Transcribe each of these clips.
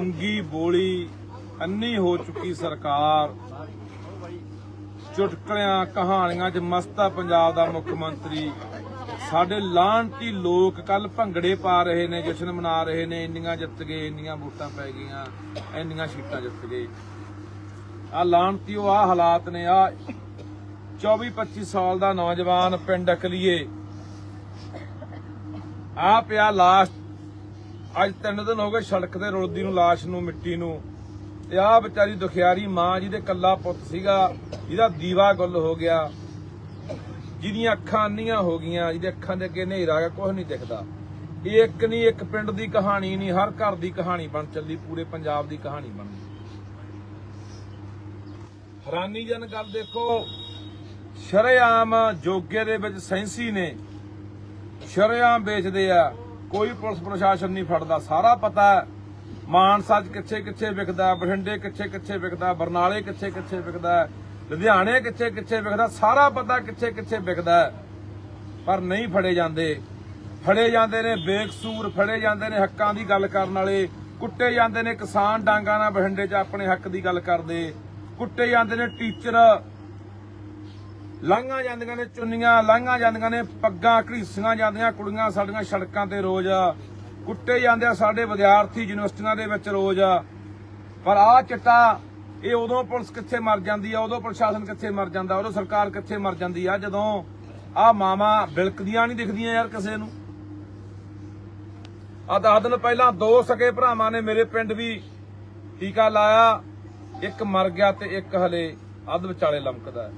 ਗੁੰਗੀ ਬੋਲੀ ਅੰਨੀ ਹੋ ਚੁੱਕੀ ਸਰਕਾਰ। ਚੁਟਕਲਿਆਂ, ਕਹਾਣੀਆਂ 'ਚ ਮਸਤਾ ਪੰਜਾਬ ਦਾ ਮੁੱਖ ਮੰਤਰੀ। ਸਾਡੇ ਲਾਂਟੀ ਲੋਕ ਕੱਲ ਭੰਗੜੇ ਪਾ ਰਹੇ ਨੇ, ਜਸ਼ਨ ਮਨਾ ਰਹੇ ਨੇ, ਇੰਨੀਆਂ ਜਿੱਤ ਗਏ, ਇੰਨੀਆਂ ਵੋਟਾਂ ਪੈ ਗਈਆਂ, ਇੰਨੀਆਂ ਸੀਟਾਂ ਜਿੱਤ ਗਏ। ਆ ਲਾਂਟੀ, ਉਹ ਆ ਹਾਲਾਤ ਨੇ, ਆ 24 25 ਸਾਲ ਦਾ ਨੌਜਵਾਨ ਪਿੰਡ ਅਕਲੀਏ। ਆ ਪਿਆ ਲਾਸਟ ਅੱਜ ਤਿੰਨ ਦਿਨ ਹੋ ਗਏ ਸੜਕ ਤੇ ਰੁਲਦੀ ਨੂੰ, ਲਾਸ਼ ਨੂੰ, ਮਿੱਟੀ ਨੂੰ। ਤੇ ਆ ਵਿਚਾਰੀ ਦੁਖਿਆਰੀ ਮਾਂ ਜਿਹਦੇ ਕੱਲਾ ਪੁੱਤ ਸੀਗਾ, ਜਿਹਦਾ ਦੀਵਾ ਗੁੱਲ ਹੋ ਗਿਆ। ਜਿਹਦੀਆਂ ਅੱਖਾਂ ਅੰਨੀਆਂ ਹੋ ਗਈਆਂ, ਜਿਹਦੇ ਅੱਖਾਂ ਦੇ ਅੱਗੇ ਹਨੇਰਾ ਆ ਗਿਆ ਕੁਝ ਨਹੀਂ ਦਿਖਦਾ। ਇਹ ਇੱਕ ਨਹੀਂ, ਇੱਕ ਪਿੰਡ ਦੀ ਕਹਾਣੀ ਨਹੀਂ, ਹਰ ਘਰ ਦੀ ਕਹਾਣੀ ਬਣ ਚੱਲੀ, ਪੂਰੇ ਪੰਜਾਬ ਦੀ ਕਹਾਣੀ ਬਣ ਹੈਰਾਨੀਜਨ ਗੱਲ ਦੇਖੋ, ਸ਼ਰੇਆਮ ਜੋਗੇ ਦੇ ਵਿੱਚ ਸੈਂਸੀ ਨੇ। ਸ਼ਰੇਆਮ ਵੇਚਦੇ ਆ। ਕੋਈ ਪੁਲਿਸ ਪ੍ਰਸ਼ਾਸਨ ਨਹੀਂ ਫੜਦਾ। ਸਾਰਾ ਪਤਾ ਹੈ। ਮਾਨਸਾ 'ਚ ਕਿੱਥੇ ਕਿੱਥੇ ਵਿਕਦਾ ਬਠਿੰਡੇ ਕਿੱਥੇ ਕਿੱਥੇ ਵਿਕਦਾ ਬਰਨਾਲੇ ਕਿੱਥੇ ਕਿੱਥੇ ਵਿਕਦਾ ਲੁਧਿਆਣੇ ਕਿੱਥੇ ਕਿੱਥੇ ਵਿਕਦਾ ਸਾਰਾ ਪਤਾ ਕਿੱਥੇ ਕਿੱਥੇ ਵਿਕਦਾ ਪਰ ਨਹੀਂ ਫੜੇ ਜਾਂਦੇ। ਫੜੇ ਜਾਂਦੇ ਨੇ ਬੇਕਸੂਰ, ਫੜੇ ਜਾਂਦੇ ਨੇ ਹੱਕਾਂ ਦੀ ਗੱਲ ਕਰਨ ਵਾਲੇ। ਕੁੱਟੇ ਜਾਂਦੇ ਨੇ ਕਿਸਾਨ ਡਾਂਗਾ ਨਾਲ ਬਠਿੰਡੇ 'ਚ ਆਪਣੇ ਹੱਕ ਦੀ ਗੱਲ ਕਰਦੇ। ਕੁੱਟੇ ਜਾਂਦੇ ਨੇ ਟੀਚਰ ਲਾਂਘਾਂ ਜਾਂਦੀਆਂ ਨੇ ਚੁੰਨੀਆਂ, ਲਾਂਘਾਂ ਜਾਂਦੀਆਂ ਨੇ, ਪੱਗਾਂ, ਘੜੀਸੀਆਂ ਜਾਂਦੀਆਂ, ਕੁੜੀਆਂ ਸਾਡੀਆਂ ਸੜਕਾਂ ਤੇ ਰੋਜ਼। ਕੁੱਟੇ ਜਾਂਦੇ ਆ ਸਾਡੇ ਵਿਦਿਆਰਥੀ ਯੂਨੀਵਰਸਿਟੀਆਂ ਦੇ ਵਿੱਚ ਰੋਜ਼। ਪਰ ਆ ਚਿੱਟਾ, ਇਹ ਉਦੋਂ ਪੁਲਿਸ ਕਿੱਥੇ ਮਰ ਜਾਂਦੀ ਆ, ਉਦੋਂ ਪ੍ਰਸ਼ਾਸਨ ਕਿੱਥੇ ਮਰ ਜਾਂਦਾ, ਉਦੋਂ ਸਰਕਾਰ ਕਿੱਥੇ ਮਰ ਜਾਂਦੀ ਆ, ਜਦੋਂ ਆ ਮਾਵਾਂ ਬਿਲਕਦੀਆਂ ਨਹੀਂ ਦਿਖਦੀਆਂ ਯਾਰ ਕਿਸੇ ਨੂੰ। ਆ ਦਸ ਦਿਨ ਪਹਿਲਾਂ ਦੋ ਸਕੇ ਭਰਾਵਾਂ ਨੇ ਮੇਰੇ ਪਿੰਡ ਵੀ ਟੀਕਾ ਲਾਇਆ, ਇੱਕ ਮਰ ਗਿਆ ਤੇ ਇੱਕ ਹਲੇ ਅੱਧ ਵਿਚਾਲੇ ਲਮਕਦਾ ਹੈ।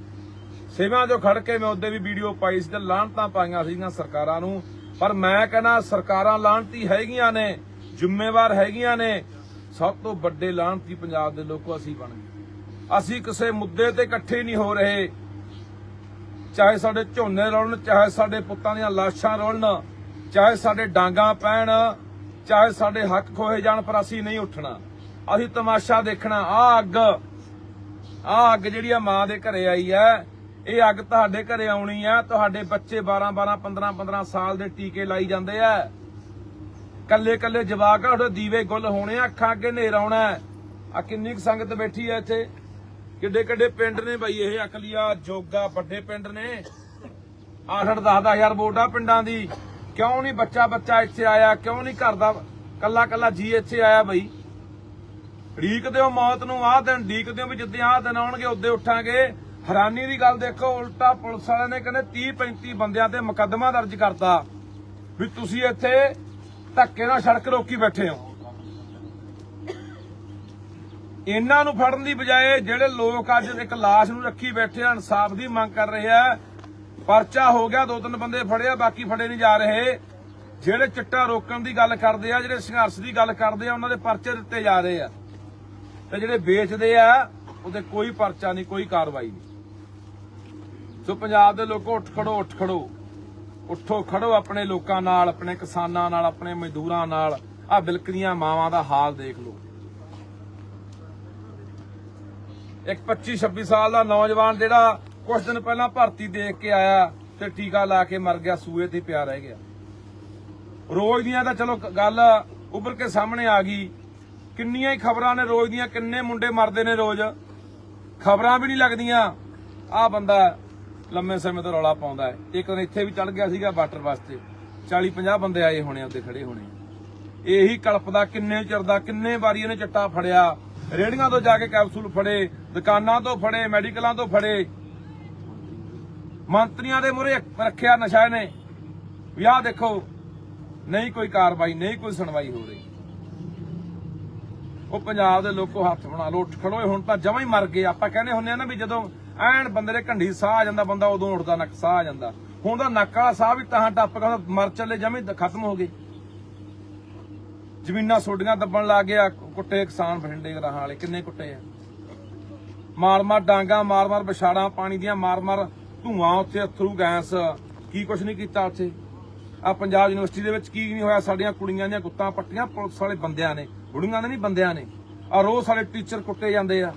ਸੇਵਾਂ ਜੋ ਖੜ ਕੇ ਮੈਂ ਉਹਦੇ ਵੀ ਵੀਡੀਓ ਪਾਈ ਸੀ ਤੇ ਲਾਹਣਤਾਂ ਪਾਈਆਂ ਸੀਗੀਆਂ ਸਰਕਾਰਾਂ ਨੂੰ। ਪਰ ਮੈਂ ਕਹਿੰਦਾ ਸਰਕਾਰਾਂ ਲਾਹਣਤੀ ਹੈਗੀਆਂ ਨੇ, ਜ਼ਿੰਮੇਵਾਰ ਹੈਗੀਆਂ ਨੇ। ਸਭ ਤੋਂ ਵੱਡੇ ਲਾਹਣਤੀ ਪੰਜਾਬ ਦੇ ਲੋਕੋ ਅਸੀਂ ਬਣ ਗਏ। ਅਸੀਂ ਕਿਸੇ ਮੁੱਦੇ ਤੇ ਇਕੱਠੇ ਨਹੀਂ ਹੋ ਰਹੇ। ਚਾਹੇ ਸਾਡੇ ਝੋਨੇ ਰੋਲਣ ਚਾਹੇ ਸਾਡੇ ਪੁੱਤਾਂ ਦੀਆਂ ਲਾਸ਼ਾਂ ਰੋਲਣ ਚਾਹੇ ਸਾਡੇ ਡਾਂਗਾ ਪੈਣ, ਚਾਹੇ ਸਾਡੇ ਹੱਕ ਖੋਏ ਜਾਣ, ਪਰ ਅਸੀਂ ਨਹੀਂ ਉੱਠਣਾ। ਅਸੀਂ ਤਮਾਸ਼ਾ ਦੇਖਣਾ। ਆ ਅੱਗ ਆ ਅੱਗ ਜਿਹੜੀ ਆ ਮਾਂ ਦੇ ਘਰੇ ਆਈ ਹੈ ਇਹ ਅੱਗ ਤੁਹਾਡੇ ਘਰੇ ਆਉਣੀ ਆ, ਤੁਹਾਡੇ ਬੱਚੇ 12 12 15 15 ਸਾਲ ਦੇ ਟੀਕੇ ਲਾਈ ਜਾਂਦੇ ਆ। ਕੱਲੇ ਕੱਲੇ ਜਵਾਕ ਆ, ਉਹਦੇ ਦੀਵੇ ਗੁੱਲ ਹੋਣੇ ਆ, ਅੱਖਾਂ ਅੱਗੇ ਹਨੇਰ ਆਉਣਾ ਆ ਕਿੰਨੀ ਕੁ ਸੰਗਤ ਬੈਠੀ ਆ ਇੱਥੇ? ਕਿੱਡੇ ਕਿੱਡੇ ਪਿੰਡ ਨੇ ਬਈ ਇਹ ਅਕਲੀਆ ਜੋਗਾ ਵੱਡੇ ਪਿੰਡ ਨੇ। 8 10 ਹਜ਼ਾਰ ਵੋਟ ਆ ਪਿੰਡਾਂ ਦੀ। ਕਿਉਂ ਨਹੀਂ ਬੱਚਾ ਬੱਚਾ ਇੱਥੇ ਆਇਆ, ਕਿਉਂ ਨਹੀਂ ਘਰ ਦਾ ਕੱਲਾ ਕੱਲਾ ਜੀ ਇੱਥੇ ਆਇਆ ਬਈ? ਢੀਕਦੇ ਹੋ ਮੌਤ ਨੂੰ, ਆਹ ਦਿਨ ਢੀਕਦੇ ਹੋ ਵੀ ਜਿੱਦੇ ਆਹ ਦਿਨ ਆਉਣਗੇ ਉੱਦੇ ਉੱਠਾਂਗੇ। ਹੈਰਾਨੀ ਦੀ ਗੱਲ ਦੇਖੋ, ਉਲਟਾ ਪੁਲਿਸ ਵਾਲਿਆਂ ਨੇ ਕਹਿੰਦੇ 30 35 ਬੰਦਿਆਂ ਤੇ ਮੁਕੱਦਮਾ ਦਰਜ ਕਰਤਾ ਵੀ ਤੁਸੀਂ ਇੱਥੇ ਧੱਕੇ ਨਾਲ ਸੜਕ ਰੋਕੀ ਬੈਠੇ ਹੋ। ਇਹਨਾਂ ਨੂੰ ਫੜਨ ਦੀ ਬਜਾਏ ਜਿਹੜੇ ਲੋਕ ਅੱਜ ਇੱਕ ਲਾਸ਼ ਨੂੰ ਰੱਖੀ ਬੈਠੇ ਆ ਇਨਸਾਫ ਦੀ ਮੰਗ ਕਰ ਰਹੇ ਆ। ਪਰਚਾ ਹੋ ਗਿਆ, ਦੋ ਤਿੰਨ ਬੰਦੇ ਫੜੇ ਆ, ਬਾਕੀ ਫੜੇ ਨਹੀਂ ਜਾ ਰਹੇ। ਜਿਹੜੇ ਚਿੱਟਾ ਰੋਕਣ ਦੀ ਗੱਲ ਕਰਦੇ ਆ, ਜਿਹੜੇ ਸੰਘਰਸ਼ ਦੀ ਗੱਲ ਕਰਦੇ ਆ, ਉਹਨਾਂ ਦੇ ਪਰਚੇ ਦਿੱਤੇ ਜਾ ਰਹੇ ਆ। ਤੇ ਜਿਹੜੇ ਵੇਚਦੇ ਆ, ਉਹਦੇ ਕੋਈ ਪਰਚਾ ਨਹੀਂ, ਕੋਈ ਕਾਰਵਾਈ ਨਹੀਂ। ਸੋ ਪੰਜਾਬ ਦੇ ਲੋਕੋ, ਉੱਠ ਖੜੋ ਉੱਠ ਖੜੋ। ਉੱਠੋ, ਖੜੋ ਆਪਣੇ ਲੋਕਾਂ ਨਾਲ, ਆਪਣੇ ਕਿਸਾਨਾਂ ਨਾਲ, ਆਪਣੇ ਮਜ਼ਦੂਰਾਂ ਨਾਲ। ਆ ਬਿਲਕਦੀਆਂ ਮਾਵਾਂ ਦਾ ਹਾਲ ਦੇਖ ਲਓ। ਇੱਕ 25 26 ਸਾਲ ਦਾ ਨੌਜਵਾਨ ਜਿਹੜਾ ਕੁਝ ਦਿਨ ਪਹਿਲਾਂ ਭਰਤੀ ਦੇਖ ਕੇ ਆਇਆ ਤੇ ਟੀਕਾ ਲਾ ਕੇ ਮਰ ਗਿਆ, ਸੂਏ ਤੇ ਪਿਆ ਰਹਿ ਗਿਆ। ਰੋਜ਼ ਦੀਆਂ ਤਾਂ ਚਲੋ ਗੱਲ ਉੱਭਰ ਕੇ ਸਾਹਮਣੇ ਆ ਗਈ। ਕਿੰਨੀਆਂ ਹੀ ਖਬਰਾਂ ਨੇ ਰੋਜ਼ ਦੀਆਂ, ਕਿੰਨੇ ਮੁੰਡੇ ਮਰਦੇ ਨੇ ਰੋਜ਼। ਖਬਰਾਂ ਵੀ ਨਹੀਂ ਲੱਗਦੀਆਂ। ਆ ਬੰਦਾ ਲੰਮੇ ਸਮੇਂ ਤੋਂ ਰੌਲਾ ਪਾਉਂਦਾ ਹੈ। ਇੱਕ ਦਿਨ ਇੱਥੇ ਵੀ ਚੜ ਗਿਆ ਸੀਗਾ ਵਾਟਰ ਵਾਸਤੇ 40 50 ਬੰਦੇ ਆਏ ਹੋਣੇ ਉੱਤੇ ਖੜੇ ਹੋਣੇ ਇਹੀ ਕਲਪਦਾ ਕਿੰਨੇ ਚਿਰ ਦਾ, ਕਿੰਨੇ ਵਾਰੀ ਇਹਨੇ ਚਿੱਟਾ ਫੜਿਆ। ਰੇੜੀਆਂ ਤੋਂ ਜਾ ਕੇ ਕੈਪਸੂਲ ਫੜੇ, ਦੁਕਾਨਾਂ ਤੋਂ ਫੜੇ, ਮੈਡੀਕਲਾਂ ਤੋਂ ਫੜੇ। ਮੰਤਰੀਆਂ ਦੇ ਮੂਹਰੇ ਰੱਖਿਆ ਨਸ਼ਾ ਨੇ ਵੀ ਆਹ ਦੇਖੋ, ਨਹੀਂ ਕੋਈ ਕਾਰਵਾਈ, ਨਹੀਂ ਕੋਈ ਸੁਣਵਾਈ ਹੋ ਰਹੀ। ਉਹ ਪੰਜਾਬ ਦੇ ਲੋਕੋ ਹੱਥ ਬਣਾ ਲੋ ਉੱਠ ਖੜੋ ਹੁਣ ਤਾਂ ਜਮਾਂ ਹੀ ਮਰ ਗਏ। ਆਪਾਂ ਕਹਿੰਦੇ ਹੁੰਦੇ ਆ ਨਾ ਵੀ ਜਦੋਂ ਐਨ ਬੰਦੇ ਦੇ ਘੰਡੀ ਸਾਹ ਆ ਜਾਂਦਾ, ਬੰਦਾ ਉਦੋਂ ਉੱਠਦਾ, ਨੱਕ ਸਾਹ ਆ ਜਾਂਦਾ। ਹੁਣ ਦਾ ਨੱਕ ਵਾਲਾ ਸਾਹ ਵੀ ਤਾਂ ਟੱਪ ਗਿਆ ਮਰ ਚੱਲੇ, ਜਮੇ ਖਤਮ ਹੋ ਗਏ। ਜ਼ਮੀਨਾਂ ਸੋਡੀਆਂ ਦੱਬਣ ਲੱਗ ਗਿਆ, ਕੁੱਟੇ ਕਿਸਾਨ ਬਠਿੰਡੇ ਗਰਾਹਾਂ ਵਾਲੇ, ਕਿੰਨੇ ਕੁੱਟੇ ਆ। ਮਾਰ ਮਾਰ ਡਾਂਗਾ ਮਾਰ ਮਾਰ ਵਿਛਾੜਾਂ, ਪਾਣੀ ਦੀਆਂ ਮਾਰ ਮਾਰ ਧੂਆਂ ਉੱਥੇ ਅਥਰੂ, ਗੈਸ, ਕੀ ਕੁਛ ਨਹੀਂ ਕੀਤਾ ਉੱਥੇ। ਆ ਪੰਜਾਬ ਯੂਨੀਵਰਸਿਟੀ ਦੇ ਵਿੱਚ ਕੀ ਨਹੀਂ ਹੋਇਆ, ਸਾਡੀਆਂ ਕੁੜੀਆਂ ਦੀਆਂ ਗੁੱਤਾਂ ਪੱਟੀਆਂ ਪੁਲਿਸ ਵਾਲੇ ਬੰਦਿਆਂ ਨੇ, ਬੁੜੀਆਂ ਦੇ ਨਹੀਂ, ਬੰਦਿਆਂ ਨੇ। ਆ ਰੋਜ਼ ਸਾਡੇ ਟੀਚਰ ਕੁੱਟੇ ਜਾਂਦੇ ਆ।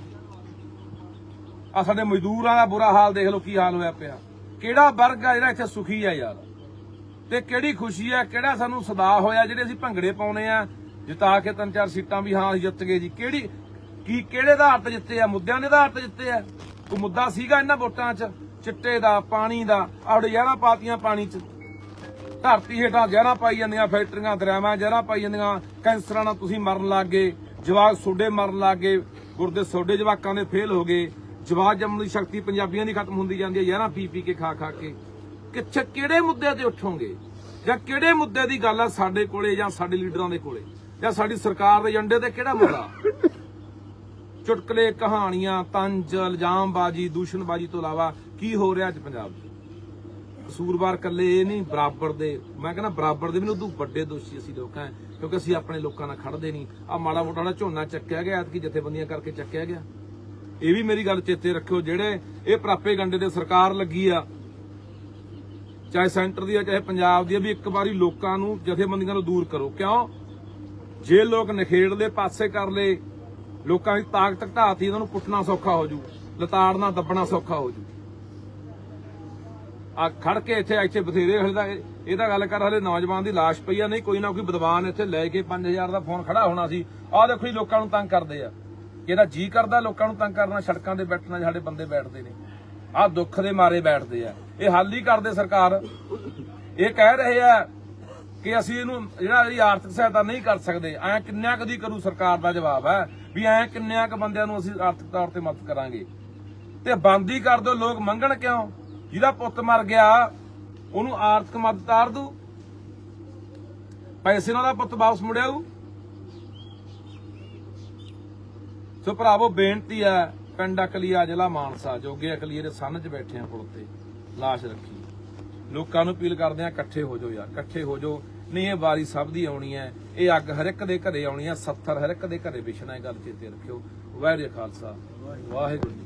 ਆ ਸਾਡੇ ਮਜ਼ਦੂਰਾਂ ਦਾ ਬੁਰਾ ਹਾਲ ਦੇਖ ਲਓ ਕੀ ਹਾਲ ਹੋਇਆ ਪਿਆ। ਕਿਹੜਾ ਵਰਗ ਆ ਜਿਹੜਾ ਇੱਥੇ ਸੁਖੀ ਆ ਯਾਰ? ਤੇ ਕਿਹੜੀ ਖੁਸ਼ੀ ਆ, ਕਿਹੜਾ ਸਾਨੂੰ ਸਦਾ ਹੋਇਆ ਜਿਹੜੇ ਅਸੀਂ ਭੰਗੜੇ ਪਾਉਨੇ ਆ? ਜਿਤਾ ਕੇ ਤਿੰਨ ਚਾਰ ਸੀਟਾਂ ਵੀ ਹਾਂ ਅਸੀਂ ਜਿੱਤ ਗਏ ਜੀ। ਕਿਹੜੀ, ਕੀ, ਕਿਹੜੇ ਆਧਾਰ ਤੇ ਜਿੱਤੇ ਆ? ਮੁੱਦਿਆਂ ਦੇ ਆਧਾਰ ਤੇ ਜਿੱਤੇ ਆ? ਕੋਈ ਮੁੱਦਾ ਸੀਗਾ ਇਹਨਾਂ ਵੋਟਾਂ 'ਚ? ਚਿੱਟੇ ਦਾ, ਪਾਣੀ ਦਾ ਆਉੜੇ ਜ਼ਹਿਰਾਂ ਪਾਤੀਆਂ ਪਾਣੀ 'ਚ? ਧਰਤੀ ਹੇਠਾਂ ਜ਼ਹਿਰਾਂ ਪਾਈ ਜਾਂਦੀਆਂ ਫੈਕਟਰੀਆਂ, ਦਰਿਆਵਾਂ ਜ਼ਹਿਰਾਂ ਪਾਈ ਜਾਂਦੀਆਂ, ਕੈਂਸਰਾਂ ਨਾਲ ਤੁਸੀਂ ਮਰਨ ਲੱਗ ਗਏ, ਜਵਾਕ ਸੋਡੇ ਮਰਨ ਲੱਗ ਗਏ, ਗੁਰਦੇ ਸੋਡੇ ਜਵਾਕਾਂ ਦੇ ਫੇਲ ਹੋ ਗਏ। ਜਵਾਕ ਜੰਮਣ ਦੀ ਸ਼ਕਤੀ ਪੰਜਾਬੀਆਂ ਦੀ ਖਤਮ ਹੁੰਦੀ ਜਾਂਦੀ ਹੈ, ਯਾਰਾਂ ਪੀ ਪੀ ਕੇ, ਖਾ ਖਾ ਕੇ। ਕਿੱਥੇ, ਕਿਹੜੇ ਮੁੱਦੇ ਤੇ ਉੱਠੋਗੇ? ਜਾਂ ਕਿਹੜੇ ਮੁੱਦੇ ਦੀ ਗੱਲ ਆ ਸਾਡੇ ਕੋਲੇ ਜਾਂ ਸਾਡੇ ਲੀਡਰਾਂ ਦੇ ਕੋਲੇ? ਜਾਂ ਸਾਡੀ ਸਰਕਾਰ ਦੇ ਏਜੰਡੇ ਤੇ ਕਿਹੜਾ ਮੁੱਦਾ ਚੁਟਕਲੇ, ਕਹਾਣੀਆਂ, ਤੰਜ, ਇਲਜ਼ਾਮਬਾਜ਼ੀ, ਦੂਸ਼ਣਬਾਜ਼ੀ ਤੋਂ ਇਲਾਵਾ ਕੀ ਹੋ ਰਿਹਾ ਅੱਜ ਪੰਜਾਬ 'ਚ? ਕਸੂਰਵਾਰ ਕੱਲੇ ਇਹ ਨਹੀਂ, ਬਰਾਬਰ ਦੇ, ਮੈਂ ਕਹਿੰਦਾ ਬਰਾਬਰ ਦੇ ਵੀ ਉਦੋਂ ਵੱਡੇ ਦੋਸ਼ੀ ਅਸੀਂ ਲੋਕਾਂ ਕਿਉਂਕਿ ਅਸੀਂ ਆਪਣੇ ਲੋਕਾਂ ਨਾਲ ਖੜਦੇ ਨਹੀਂ। ਆ ਮਾੜਾ ਮੋਟਾ ਝੋਨਾ ਚੱਕਿਆ ਗਿਆ, ਐਤਕੀ ਜਥੇਬੰਦੀਆਂ ਕਰਕੇ ਚੱਕਿਆ ਗਿਆ। ਇਹ ਵੀ ਮੇਰੀ ਗੱਲ ਚੇਤੇ ਰੱਖਿਓ, ਜਿਹੜੇ ਇਹ ਪ੍ਰਾਪੇ ਗੰਡੇ ਦੇ ਸਰਕਾਰ ਲੱਗੀ ਆ, ਚਾਹੇ ਸੈਂਟਰ ਦੀ ਆ, ਚਾਹੇ ਪੰਜਾਬ ਦੀ ਆ, ਵੀ ਇੱਕ ਵਾਰੀ ਲੋਕਾਂ ਨੂੰ ਜਥੇਬੰਦੀਆਂ ਨੂੰ ਦੂਰ ਕਰੋ। ਕਿਉਂ? ਜੇ ਲੋਕ ਨਖੇੜ ਦੇ ਪਾਸੇ ਕਰ ਲਏ, ਲੋਕਾਂ ਦੀ ਤਾਕਤ ਘਟਾਤੀ ਇਹਨਾਂ ਨੂੰ ਪੁੱਟਣਾ ਸੌਖਾ ਹੋ ਜੂ, ਲਤਾੜਨਾ, ਦੱਬਣਾ ਸੌਖਾ ਹੋ ਜੂ। ਆ ਖੜ ਕੇ ਇੱਥੇ ਇੱਥੇ ਬਥੇਰੇ ਹਲੇ ਤਾਂ ਇਹ- ਤਾਂ ਗੱਲ ਕਰ, ਹਲੇ ਨੌਜਵਾਨ ਦੀ ਲਾਸ਼ ਪਈ ਆ, ਨਹੀਂ, ਕੋਈ ਨਾ ਕੋਈ ਵਿਦਵਾਨ ਇੱਥੇ ਲੈ ਕੇ 5000 ਦਾ ਫੋਨ ਖੜਾ ਹੋਣਾ ਸੀ। ਆਹ ਦੇਖੋ ਜੀ, ਲੋਕਾਂ ਨੂੰ ਤੰਗ ਕਰਦੇ ਆ। ਇਹਦਾ ਜੀ ਕਰਦਾ, ਲੋਕਾਂ ਨੂੰ ਤੰਗ ਕਰਨਾ, ਸੜਕਾਂ ਤੇ ਬੈਠਣਾ, ਸਾਡੇ ਬੰਦੇ ਬੈਠਦੇ ਨੇ। ਆਹ ਦੁੱਖ ਦੇ ਮਾਰੇ ਬੈਠਦੇ ਆ। ਇਹ ਹੱਲ ਹੀ ਕਰਦੇ ਸਰਕਾਰ। ਇਹ ਕਹਿ ਰਹੇ ਆ ਕਿ ਅਸੀਂ ਇਹਨੂੰ ਜਿਹੜਾ ਇਹਦੀ ਆਰਥਿਕ ਸਹਾਇਤਾ ਨਹੀਂ ਕਰ ਸਕਦੇ, ਐ ਕਿੰਨਿਆਂ ਕਦੀ ਕਰੂ ਸਰਕਾਰ ਦਾ ਜਵਾਬ ਹੈ, ਵੀ ਐ ਕਿੰਨਿਆਂ ਕ ਬੰਦਿਆਂ ਨੂੰ ਅਸੀਂ ਆਰਥਿਕ ਤੌਰ ਤੇ ਮਦਦ ਕਰਾਂਗੇ। ਤੇ ਬੰਦ ਹੀ ਕਰ ਦੋ ਲੋਕ ਮੰਗਣ ਕਿਉਂ? ਜਿਹਦਾ ਪੁੱਤ ਮਰ ਗਿਆ, ਉਹਨੂੰ ਆਰਥਿਕ ਮਦਦ ਤਾਰ ਦੂ। ਪੈਸੇ ਨਾਲ ਦਾ ਪੁੱਤ ਵਾਪਸ ਮੁੜਿਆਊ ਸੋ ਭਰਾਵੋ, ਬੇਨਤੀ ਹੈ ਪਿੰਡ ਅਕਲੀਆ ਜ਼ਿਲ੍ਹਾ ਮਾਨਸਾ, ਜੋਗੇ ਅਕਲੀਏ ਦੇ ਸੰਨ 'ਚ ਬੈਠੇ ਆ ਪੁਲ ਤੇ, ਲਾਸ਼ ਰੱਖੀ। ਲੋਕਾਂ ਨੂੰ ਅਪੀਲ ਕਰਦੇ ਆ ਇਕੱਠੇ ਹੋ ਜਾਓ ਯਾਰ, ਇਕੱਠੇ ਹੋ ਜਾਓ। ਨਹੀਂ, ਇਹ ਵਾਰੀ ਸਭ ਦੀ ਆਉਣੀ ਹੈ। ਇਹ ਅੱਗ ਹਰ ਇੱਕ ਦੇ ਘਰੇ ਆਉਣੀ ਹੈ 70 ਹਰ ਇੱਕ ਦੇ ਘਰੇ ਵਿਛਣਾ ਇਹ ਗੱਲ ਚੇਤੇ ਰੱਖਿਓ। ਵਾਹਿਗੁਰੂ ਖਾਲਸਾ, ਵਾਹਿਗੁਰੂ ਜੀ